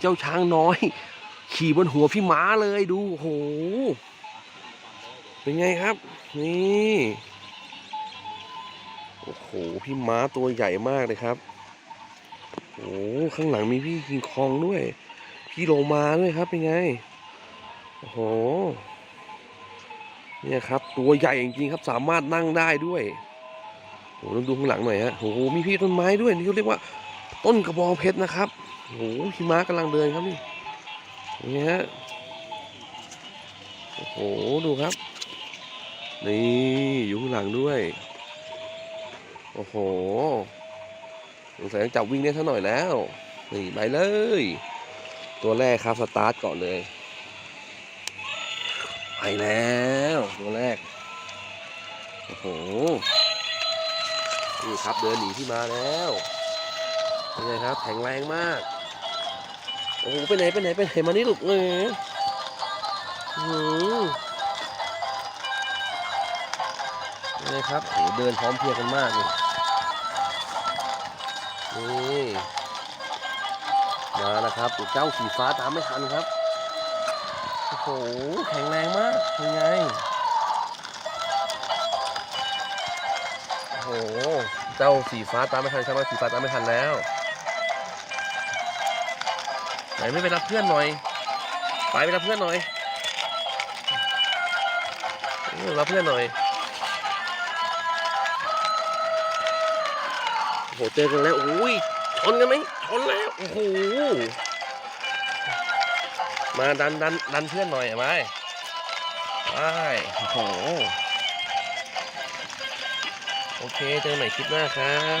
เจ้าช้างน้อย ขี่บนหัวพี่ม้าเลยดูโห เป็นไงครับ นี่โอ้โหพี่ม้าตัวใหญ่มากเลยครับโอ้ข้างหลังมีพี่คิงคองด้วย พี่โลมาด้วยครับเป็นไงโอ้โหเนี่ยครับ ตัวใหญ่จริงๆครับ สามารถนั่งได้ด้วยโอ้ต้องดูข้างหลังหน่อยฮะโอ้โหมีพี่ต้นไม้ด้วยนี่เขาเรียกว่า ต้นกระบองเพชรนะครับโอ้โหพี่ม้ากำลังเดินครับนี่นี่ฮะโอ้โหดูครับ นี่อยู่ข้างหลังด้วย โอ้โหสงสัยต้องจับวิ่งได้สักหน่อยแล้ว นี่ไปเลย ตัวแรกครับสตาร์ทก่อนเลยไปแล้วตัวแรก โอ้โหนี่ครับเดินหนีที่มาแล้ว เป็นไงครับ แข็งแรงมาก โอ้โหไปไหนไปไหนไปไหนมานี่ลูกเอออื้อหือนี่ครับโอ้เดินพร้อมเพรียงกันมากเลยนี่มาแล้วครับเจ้าสีฟ้าตามไม่ทันครับโอ้โหแข็งแรงมากเป็นไงโอ้โหเจ้าสีฟ้าตามไม่ทันใช่ไหมสีฟ้าตามไม่ทันแล้ว ไหนไม่ไปรับเพื่อนหน่อย ไปไปรับเพื่อนหน่อยเออรับเพื่อนหน่อยโอ้โหเจอกันแล้วโอ้ยชนกันไหมชนแล้วโอ้โหมาดันดันดันเพื่อนหน่อยไหมไปโอ้โหโอเคเจอกันใหม่คลิปหน้าครับ